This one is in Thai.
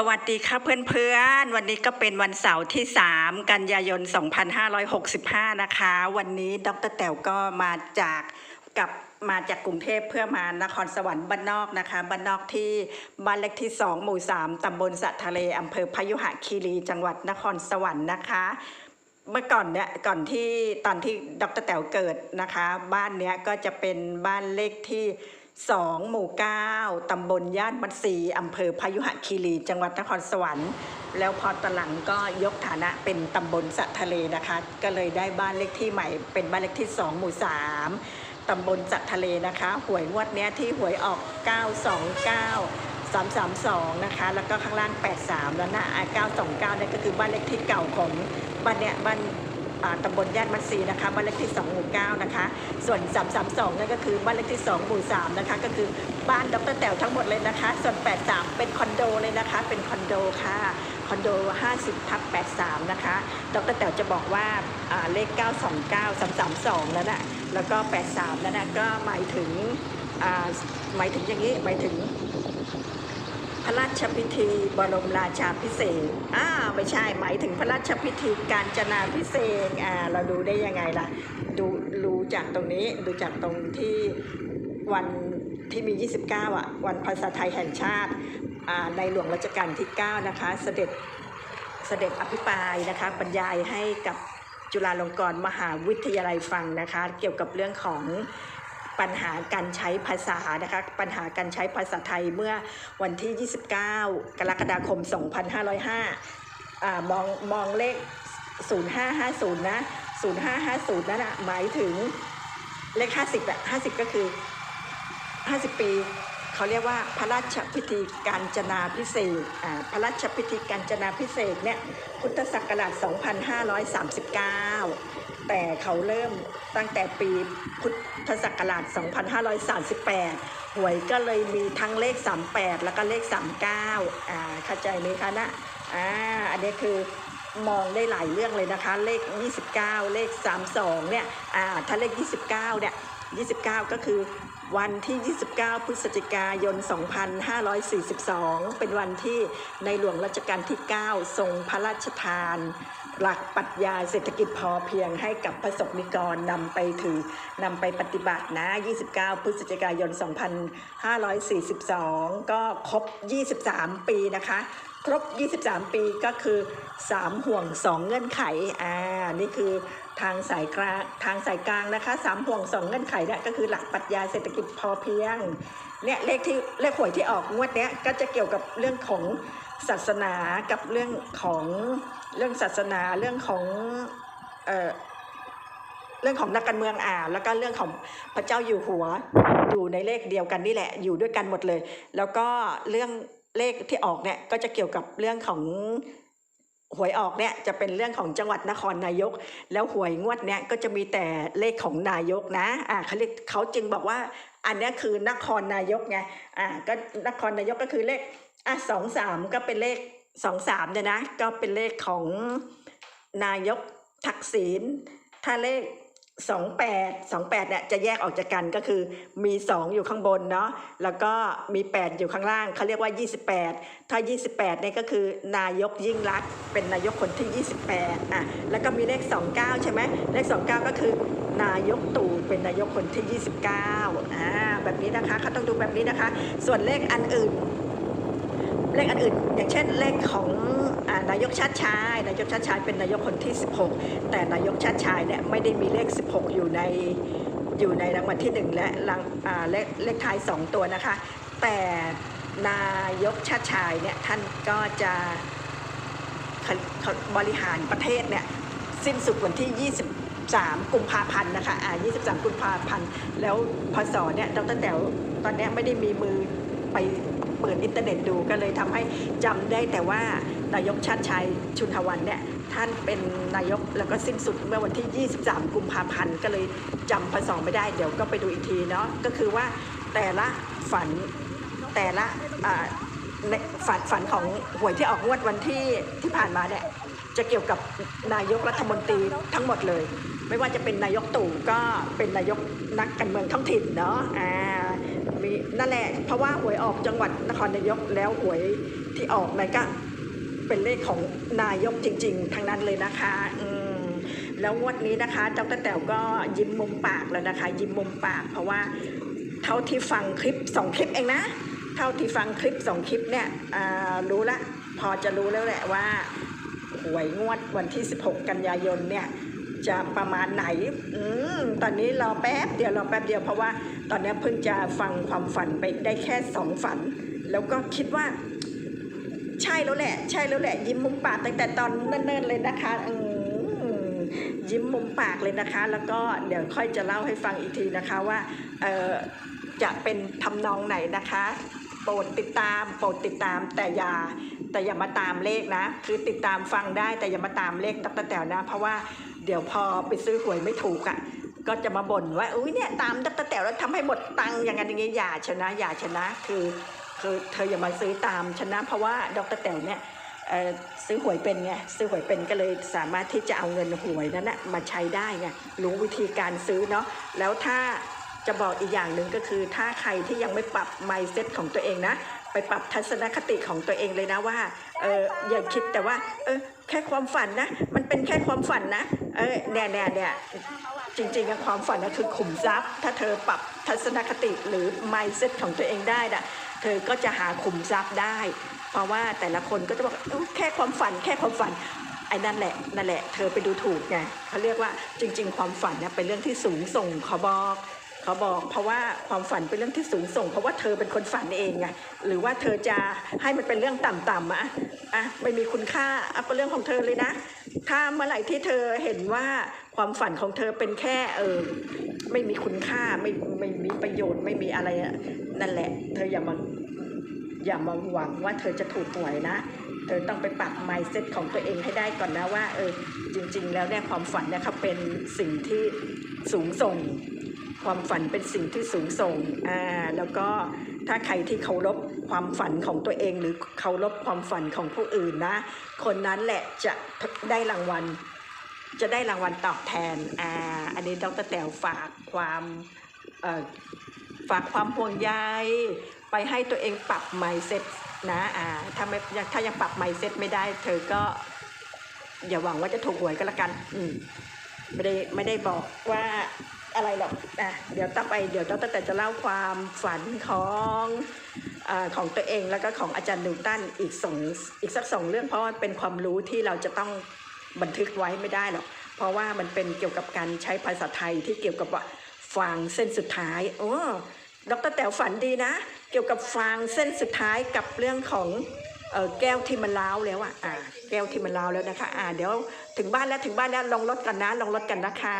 สวัสดีค่ะเพื่อนๆ วันนี้ก็เป็นวันเสาร์ที่ 3 กันยายน 2565 นะคะ วันนี้ดรแต๋วก็มาจากกับมาจากกรุงเทพเพื่อมานครสวรรค์บ้านนอกนะคะบ้านนอกที่บ้านเลขที่ 2 หมู่ 3 ตำบลสะทะเลอำเภอพยุหคีรี จังหวัดนครสวรรค์นะคะเมื่อก่อนเนี่ยก่อนที่ตอนที่ดรแต๋วเกิดนะคะ บ้านเนี้ยก็จะเป็นบ้านเลขที่ 2 หมู่ 9 ตำบลย่านมัดสีอำเภอพยุหคีรี จังหวัดนครสวรรค์ แล้วพอตอนหลังก็ยกฐานะเป็นตำบลสะทะเลนะคะ ก็เลยได้บ้านเลขที่ใหม่เป็นบ้านเลขที่ 2 หมู่ 3 ตำบลสะทะเลนะคะ หวยงวดเนี้ยที่หวยออก 929 332 นะคะ แล้วก็ข้างล่าง 83 แล้วนะอ่า929เนี่ยก็คือบ้านเลขที่เก่าของบ้านเนี้ยบ้าน ตำบลย่านมัดซีนะคะบ้านเลขที่2หมู่9นะคะ ส่วน 332นั่นก็คือบ้านเลขที่2หมู่3นะคะก็คือบ้านดรแต๋วทั้งหมดเลยนะคะ ส่วน 83 เป็นคอนโดเลยนะคะ เป็นคอนโดค่ะคอนโด 50ทับ83 นะคะ ดรแต๋วจะบอกว่าอ่าเลข 929 332นั่นแหะแล้วก็ 83นั่นนะก็หมายถึงหมายถึงอย่างนี้หมายถึง พระราชพิธีบรมราชาพิเศษอ่าไม่ใช่หมายถึงพระราชพิธีการจนาพิเศษอ่าเราดูได้ยังไงล่ะ ดูรู้จากตรงนี้ดูจากตรงที่วันที่มี 29 อะ วันภาษาไทยแห่งชาติอ่าในหลวงรัชกาลที่ 9 นะคะ เสด็จเสด็จอภิปรายนะคะบรรยายให้กับจุฬาลงกรณ์มหาวิทยาลัยฟังนะคะ เกี่ยวกับเรื่องของ ปัญหาการใช้ภาษานะคะปัญหาการใช้ภาษาไทยเมื่อวันที่ 29 กรกฎาคม 2505อ่ามองมองเลข 0550 นะ 0550 นั่นนะหมายถึงเลข 50อะ50 ก็คือ 50 ปี เขาเรียกว่าพระราชพิธีการจนาพิเศษพระราชพิธีการจนาพิเศษเนี่ยพุทธศักราช 2539 แต่เขาเริ่มตั้งแต่ปีพุทธศักราช 2538 หวยก็เลยมีทั้งเลข 38 แล้วก็เลข 39อ่าเข้าใจไหมคะนะอ่าอันนี้คือมองได้หลายเรื่องเลยนะคะ เลข 29 เลข 32 เนี่ยอ่าถ้าเลข 29 เนี่ย 29 ก็คือ วันที่ 29 พฤศจิกายน 2542 เป็นวันที่ในหลวงรัชกาลที่ 9 ทรงพระราชทาน หลักปรัชญาเศรษฐกิจพอเพียงให้กับประสบนิกรนำไปถือนำไปปฏิบัตินะ 29 พฤศจิกายน 2542 ก็ครบ 23 ปีนะคะ ครบ 23 ปีก็คือ 3 ห่วง 2 เงื่อนไข อ่า นี่คือทางสายกลางทางสายกลางนะคะ 3 ห่วง 2 เงื่อนไขเนี่ยก็คือหลักปรัชญาเศรษฐกิจพอเพียง เนี่ยเลขที่เลขหวยที่ออกงวดเนี้ยก็จะเกี่ยวกับเรื่องของศาสนากับเรื่องของเรื่องศาสนาเรื่องของเอ่อเรื่องของนักการเมืองอ่าแล้วก็เรื่องของพระเจ้าอยู่หัวอยู่ในเลขเดียวกันนี่แหละ อยู่ด้วยกันหมดเลย แล้วก็เรื่อง เลขที่ออกเนี่ยก็จะเกี่ยวกับเรื่องของหวยออกเนี่ยจะเป็นเรื่องของจังหวัดนครนายก แล้วหวยงวดเนี่ยก็จะมีแต่เลขของนายกนะอ่าเขาเรียกเขาจึงบอกว่า อันนี้คือนครนายกไงอ่าก็นครนายกก็คือเลขอะสองสามก็เป็นเลขสองสามเนี่ยนะ ก็เป็นเลขของนายกทักษิณถ้าเลข สองแปดสองแปดเนี่ยจะแยกออกจากกันก็คือมีสองอยู่ข้างบนเนาะแล้วก็มีแปดอยู่ข้างล่างเขาเรียกว่ายี่สิบแปดถ้ายี่สิบแปดเนี่ยก็คือนายกยิ่งรักเป็นนายกคนที่ยี่สิบแปดอะแล้วก็มีเลขสองเก้าใช่ไหมเลขสองเก้าก็คือนายกตู่เป็นนายกคนที่ยี่สิบเก้าอ่าแบบนี้นะคะเขาต้องดูแบบนี้นะคะ ส่วนเลขอันอื่น เลขอันอื่น อย่างเช่นเลขของ นายกชาติชาย นายกชาติชายเป็นนายกคนที่ 16 แต่นายกชาติชายเนี่ยไม่ได้มีเลข 16 อยู่ในอยู่ในรางวัลที่ 1 และรางเลขเลขท้าย 2 ตัวนะคะ แต่นายกชาติชายเนี่ยท่านก็จะบริหารประเทศเนี่ยสิ้นสุดวันที่ 23 กุมภาพันธ์นะคะอ่า23 กุมภาพันธ์ แล้วพศเนี่ยดรแต๋วตอนนี้ไม่ได้มีมือไปเปิดอินเทอร์เน็ตดูก็เลยทำให้จำได้แต่ว่า นายกชาติชัยชุนทวันเนี่ยท่านเป็นนายกแล้วก็สิ้นสุดเมื่อวันที่ 23 กุมภาพันธ์ก็เลยจำพศไม่ได้เดี๋ยวก็ไปดูอีกทีเนาะก็คือว่าแต่ละฝันแต่ละฝันฝันของหวยที่ออกงวดวันที่ที่ผ่านมาเนี่ยจะเกี่ยวกับนายกรัฐมนตรีทั้งหมดเลย ไม่ว่าจะเป็นนายกตู่ก็เป็นนายกนักการเมืองท้องถิ่นเนาะอ่ามีนั่นแหละเพราะว่าหวยออกจังหวัดนครนายกแล้วหวยที่ออกมันก็ เป็นเลขของนายกจริง ๆ ทั้งนั้นเลยนะคะอืมแล้วงวดนี้นะคะดรแต๋วก็ยิ้มมุมปากแล้วนะคะ ยิ้มมุมปาก เพราะว่าเท่าที่ฟังคลิปสองคลิปเองนะ เท่าที่ฟังคลิปสองคลิปเนี่ยรู้ละพอจะรู้แล้วแหละว่าหวยงวดวันที่ 16 กันยายนเนี่ยจะประมาณไหนอืมตอนนี้รอแป๊บเดียวรอแป๊บเดียวเพราะว่าตอนนี้เพิ่งจะฟังความฝันไปได้แค่สองฝัน แล้วก็คิดว่า ใช่แล้วแหละ ใช่แล้วแหละ ยิ้มมุมปากตั้งแต่ตอนเนิ่นๆเลยนะคะยิ้มมุมปากเลยนะคะ แล้วก็เดี๋ยวค่อยจะเล่าให้ฟังอีกทีนะคะว่าจะเป็นทำนองไหนนะคะโปรดติดตามโปรดติดตามแต่อย่าแต่อย่ามาตามเลขนะ คือติดตามฟังได้แต่อย่ามาตามเลขดรแต๋วนะ เพราะว่าเดี๋ยวพอไปซื้อหวยไม่ถูกอะ่ะก็จะมาบ่นว่าอุ้ยเนี่ยตามดรแต๋วแล้วทำให้หมดตังค์อย่างนั้นอย่างนี้อย่าชนะอย่าชนะคือ คือเธออย่ามาซื้อตามชนะเพราะว่าดรแต๋วเนี่ยซื้อหวยเป็นไงซื้อหวยเป็นก็เลยสามารถที่จะเอาเงินหวยนั้นนะมาใช้ได้ไงรู้วิธีการซื้อเนาะแล้วถ้าจะบอกอีกอย่างหนึ่งก็คือถ้าใครที่ยังไม่ปรับ mindset ของตัวเองนะ ไปปรับทัศนคติของตัวเองเลยนะว่าเอออย่าคิดแต่ว่าเออแค่ความฝันนะ มันเป็นแค่ความฝันนะเออเนี่ยเนี่ยเนี่ยจริงๆความฝันนะคือขุมทรัพย์ ถ้าเธอปรับทัศนคติหรือ mindset ของตัวเองได้นะ ธอก็จะหาขุมทรัพย์ได้ เพราะว่าแต่ละคนก็จะบอกแค่ความฝันแค่ความฝันไอ้นั่นแหละนั่นแหละ เธอไปดูถูกไงเขาเรียกว่าจริง ๆ ความฝันเนี่ยเป็นเรื่องที่สูงส่งเขาบอกเขาบอกเพราะว่าความฝันเป็นเรื่องที่สูงส่ง เพราะว่าเธอเป็นคนฝันเองไงหรือว่าเธอจะให้มันเป็นเรื่องต่ำๆอะอะไม่มีคุณค่าอะเป็นเรื่องของเธอเลยนะ ถ้าเมื่อไหร่ที่เธอเห็นว่า ความฝันของเธอเป็นแค่เออไม่มีคุณค่าไม่ไม่มีประโยชน์ไม่มีอะไรนั่นแหละ เธออย่ามาอย่ามาหวังว่าเธอจะถูกหวยนะ เธอต้องไปปรับ mindset ของตัวเองให้ได้ก่อนนะว่าเออจริง ๆ แล้วเนี่ยความฝันเนี่ยเขาเป็นสิ่งที่สูงส่ง ความฝันเป็นสิ่งที่สูงส่งอ่าแล้วก็ถ้าใครที่เคารพความฝันของตัวเองหรือเคารพความฝันของผู้อื่นนะ คนนั้นแหละจะได้รางวัล จะได้รางวัลตอบแทนอ่าอันนี้ดรแต๋วฝากความเอ่อฝากความห่วงใยไปให้ตัวเองปรับ mindset นะอ่าถ้าไม่ถ้ายังปรับ mindset ไม่ได้ เธอก็อย่าหวังว่าจะถูกหวยก็แล้วกัน อืมไม่ได้ไม่ได้บอกว่าอะไรหรอกอะเดี๋ยวต่อไปเดี๋ยวดรแต่จะเล่าความฝันของอาของตัวเองแล้วก็ของอาจารย์นิวตันอีกสองอีกสักสองเรื่องเพราะว่าเป็นความรู้ที่เราจะต้อง บันทึกไว้ไม่ได้หรอก เพราะว่ามันเป็นเกี่ยวกับการใช้ภาษาไทยที่เกี่ยวกับว่าฟางเส้นสุดท้าย โอ้ดรแต๋วฝันดีนะ เกี่ยวกับฟางเส้นสุดท้ายกับเรื่องของเออแก้วที่มันล้าวแล้วอะอ่าแก้วที่มันล้าวแล้วนะคะ อ่า เดี๋ยวถึงบ้านแล้วถึงบ้านแล้วลงรถกันนะลงรถกันนะคะ